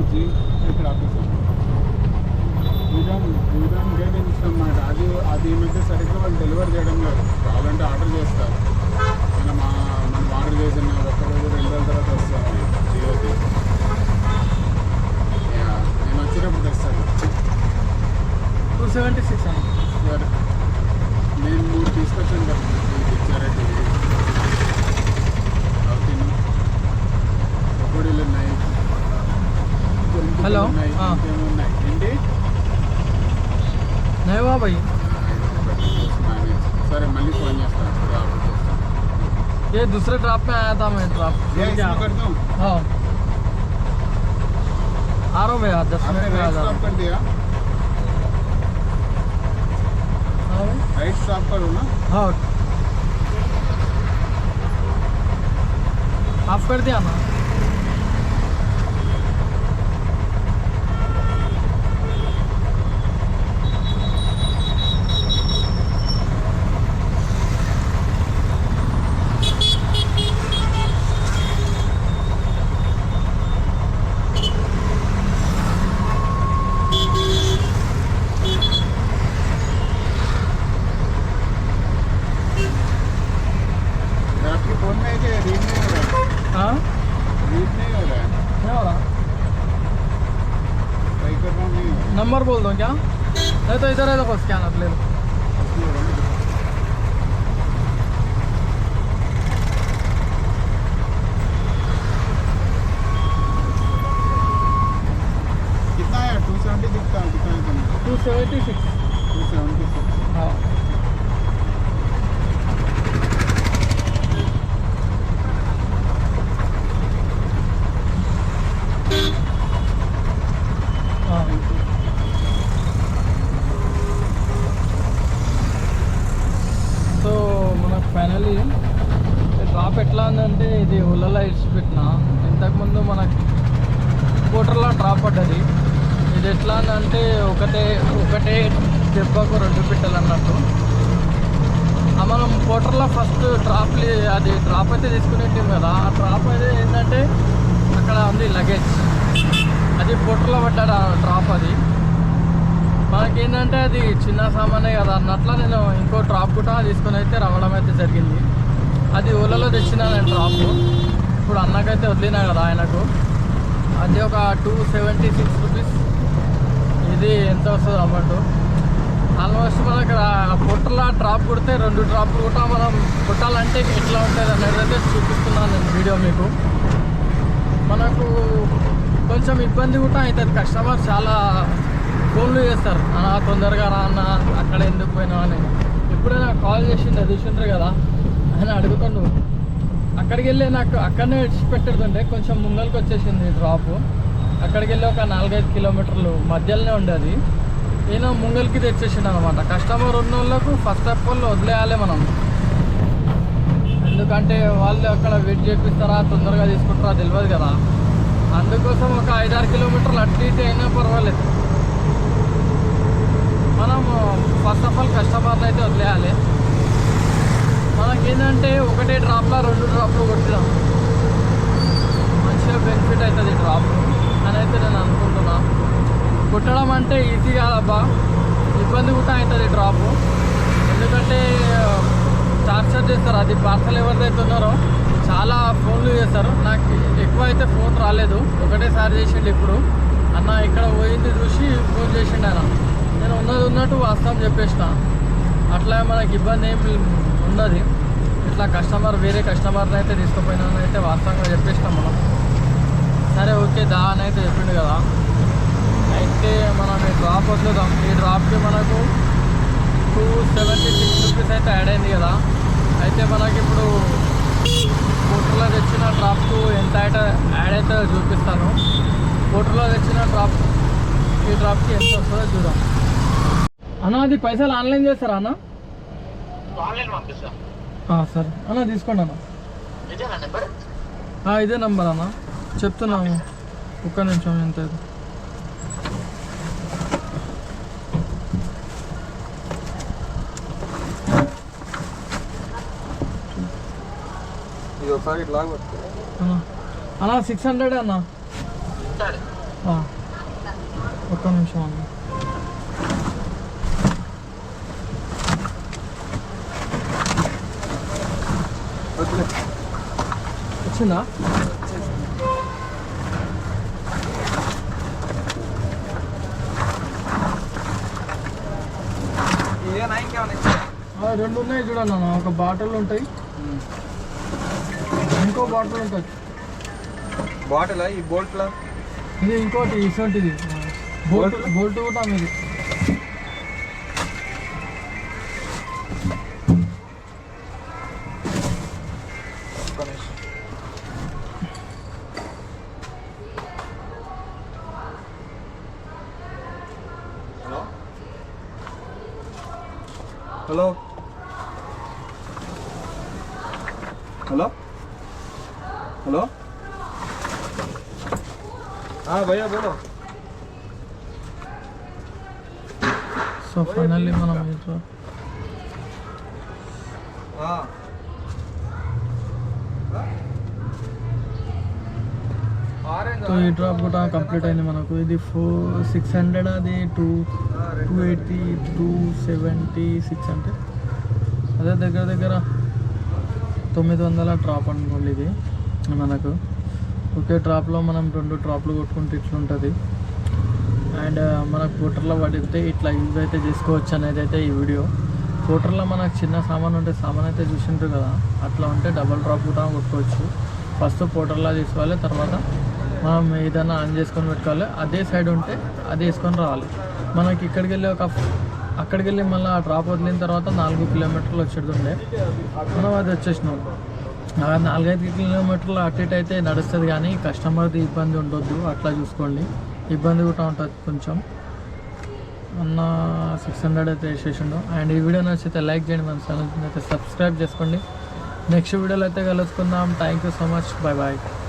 వచ్చి ఇక్కడ office. Vidhan Vidhan guidance మాట అది అది ఏమైతే సరిగ్గా వాళ్ళు డెలివరీ చేయడం లేదు కావాలంటే ఆర్డర్ చేస్తారు. మనం మనం ఆర్డర్ చేసిన ఒక్క నయవా భాయ్ సరే మళ్ళీ ఫోన్ చేస్తాను ఇప్పుడు ఆర్డర్ చేస్తాను ये दूसरे ड्रॉप में आया था मैं ड्रॉप ये इसमें कर दूँ हाँ आ रहा हूँ भैया दस आपने मिनट में आ राइट जा रहा स्टॉप हूँ कर दिया हाँ भाई? राइट स्टॉप करो ना हाँ ऑफ कर दिया ना नंबर बोल दो क्या? नहीं तो इधर है देखो क्या ले लो। कितना है? 270 two seventy six two seventy six हाँ। స్కూటర్లో డ్రాప్ పడ్డది. ఇది ఎట్లా అంటే ఒకటే ఒకటే దెబ్బకు రెండు పిట్టలు అన్నట్టు. మనం స్కూటర్లో ఫస్ట్ డ్రాప్ అది డ్రాప్ అయితే తీసుకునేట్టాం కదా. ఆ డ్రాప్ అయితే ఏంటంటే అక్కడ ఉంది లగేజ్ అది స్కూటర్లో పడ్డాడు ఆ డ్రాప్ అది? మనకేంటంటే అది చిన్న సామానే కదా అన్నట్ల నేను ఇంకో డ్రాప్ కూడా తీసుకొని అయితే రావడం అయితే జరిగింది. అది ఊళ్ళలో తెచ్చిన నేను డ్రాప్ ఇప్పుడు అన్నకైతే వదిలినా కదా ఆయనకు. అది ఒక టూ సెవెంటీ సిక్స్ రూపీస్. ఇది ఎంత వస్తుంది అమౌంట్? ఆల్మోస్ట్ మనకి పొట్టలో డ్రాప్ కొడితే రెండు డ్రాప్ కూడా మనం కొట్టాలంటే ఎట్లా ఉంటుంది అనేది అయితే చూపిస్తున్నాను నేను వీడియో మీకు. మనకు కొంచెం ఇబ్బంది కూడా అవుతుంది. కస్టమర్ చాలా ఫోన్లు చేస్తారు. అన్న తొందరగా రా అన్న అక్కడ ఎందుకు పోయినా అని. ఎప్పుడైనా కాల్ చేసిండే చూసిండ్రు కదా ఆయన అడుగుతుండు అక్కడికి వెళ్ళి నాకు అక్కడనే విడిచిపెట్టడుతుండే కొంచెం ముంగల్కి వచ్చేసింది డ్రాప్ అక్కడికి వెళ్ళి ఒక నాలుగైదు కిలోమీటర్లు మధ్యలోనే ఉండేది. ఈయన ముంగల్కి తెచ్చేసిండు అనమాట కస్టమర్ ఉన్న వాళ్ళకు ఫస్ట్ ఆఫ్ ఆల్ వదిలేయాలి మనం. ఎందుకంటే వాళ్ళు అక్కడ వెయిట్ చేపిస్తారా తొందరగా తీసుకుంటారా తెలియదు కదా. అందుకోసం ఒక ఐదారు కిలోమీటర్లు అటు ఇటు అయినా పర్వాలేదు. మనం ఫస్ట్ ఆఫ్ ఆల్ కస్టమర్ని అయితే వదిలేయాలి. మనకేంటంటే ఒకటే డ్రాప్లో రెండు డ్రాప్లు కొట్టినాం. మంచిగా బెనిఫిట్ అవుతుంది డ్రాప్. అని అయితే నేను అనుకుంటున్నా. కొట్టడం అంటే ఈజీ కాదబ్బా. ఇబ్బంది కూడా అవుతుంది డ్రాప్. ఎందుకంటే టార్చర్ చేస్తారు. అది పార్సల్ ఎవరిదైతే ఉన్నారో చాలా ఫోన్లు చేస్తారు. నాకు ఎక్కువ అయితే ఫోన్ రాలేదు. ఒకటేసారి చేసిండు ఇప్పుడు. అన్న ఇక్కడ పోయింది చూసి ఫోన్ చేసిండు ఆయన. నేను ఉన్నది ఉన్నట్టు వాస్తవం చెప్పేసిన. అట్లా మనకి ఇబ్బంది ఏం ఉండదు. ఇట్లా కస్టమర్ వేరే కస్టమర్ని అయితే తీసుకుపోయినా అయితే వాస్తవంగా చెప్పేసినాం మనం. సరే ఓకే దా అని అయితే చెప్పిండు కదా. అయితే మనం ఈ డ్రాప్ వదులుదాం ఈ డ్రాప్కి మనకు టూ సెవెంటీ సిక్స్ రూపీస్ అయితే యాడ్ అయింది కదా. అయితే మనకి ఇప్పుడు కోటర్లో తెచ్చిన డ్రాప్కు ఎంత అయితే యాడ్ అయితే చూపిస్తాను. కోటర్లో తెచ్చిన డ్రాప్ ఈ డ్రాప్కి ఎంత వస్తుందో చూద్దాం. అన్న అది పైసలు ఆన్లైన్ చేస్తారా అన్న? ఆన్లైన్ పంపిస్తాను సరే. అన్న తీసుకోండి అన్న. ఇదేనా నెంబర్ ఆ, ఇదే నంబర్ అన్న. చెప్తున్నాము. ఒక్క నిమిషం ఎంత ఇది. ఇది ఒకసారి ఇట్లా అన్న. అన్న సిక్స్ హండ్రెడ్ అన్న. ఒక్క నిమిషం అన్న. వచ్చిందా రెండు ఉన్నాయి చూడన్న ఒక బాటిల్ ఉంటాయి. ఇంకో బాటిల్ ఉంటుంది బాటిలా? ఈ బోల్ట్లా? ఇది ఇంకోటి ఇటువంటిది. Bolt bolt? కూడా మీది. ఒక్క నిమిషం హలో హలో. హలో. హలో. భయ్యా బోలో. సో ఫైనల్లీ మనం ఆ. సో ఈ డ్రాప్ కూడా కంప్లీట్ అయింది మనకు ఇది ఫోర్ సిక్స్ హండ్రెడ్ అది two two eighty two seventy six అంటే అదే దగ్గర దగ్గర తొమ్మిది వందల డ్రాప్ అనుకోండి ఇది మనకు ఒకే డ్రాప్లో మనం రెండు డ్రాప్లు కొట్టుకుంటే ఇట్లుంటుంది అండ్ మనకు పోటర్లో పడితే ఇట్లా యూజ్ అయితే చేసుకోవచ్చు అనేది అయితే ఈ వీడియో పోటర్లో మనకు చిన్న సామాన్ ఉంటే సామాన్ అయితే చూసింటారు కదా అట్లా ఉంటే డబల్ డ్రాప్ కూడా కొట్టుకోవచ్చు ఫస్ట్ పోటర్లా తీసుకోవాలి తర్వాత మనం ఏదైనా ఆన్ చేసుకొని పెట్టుకోవాలి. అదే సైడ్ ఉంటే అది వేసుకొని రావాలి. మనకి ఇక్కడికి వెళ్ళి ఒక అక్కడికి వెళ్ళి మళ్ళీ ఆ డ్రాప్ వదిలిన తర్వాత నాలుగు కిలోమీటర్లు వచ్చేటుండే మనం అది వచ్చేసినాం. నాలుగైదు కిలోమీటర్లు అటు ఇటు అయితే నడుస్తుంది కానీ కస్టమర్ది ఇబ్బంది ఉండొద్దు. అట్లా చూసుకోండి. ఇబ్బంది కూడా ఉంటుంది కొంచెం. అన్న సిక్స్ హండ్రెడ్ అయితే వేసేసిండు. అండ్ ఈ వీడియో నచ్చితే లైక్ చేయండి. మన ఛానల్ అయితే సబ్స్క్రైబ్ చేసుకోండి. నెక్స్ట్ వీడియోలో అయితే కలుసుకుందాం. Thank you so much bye bye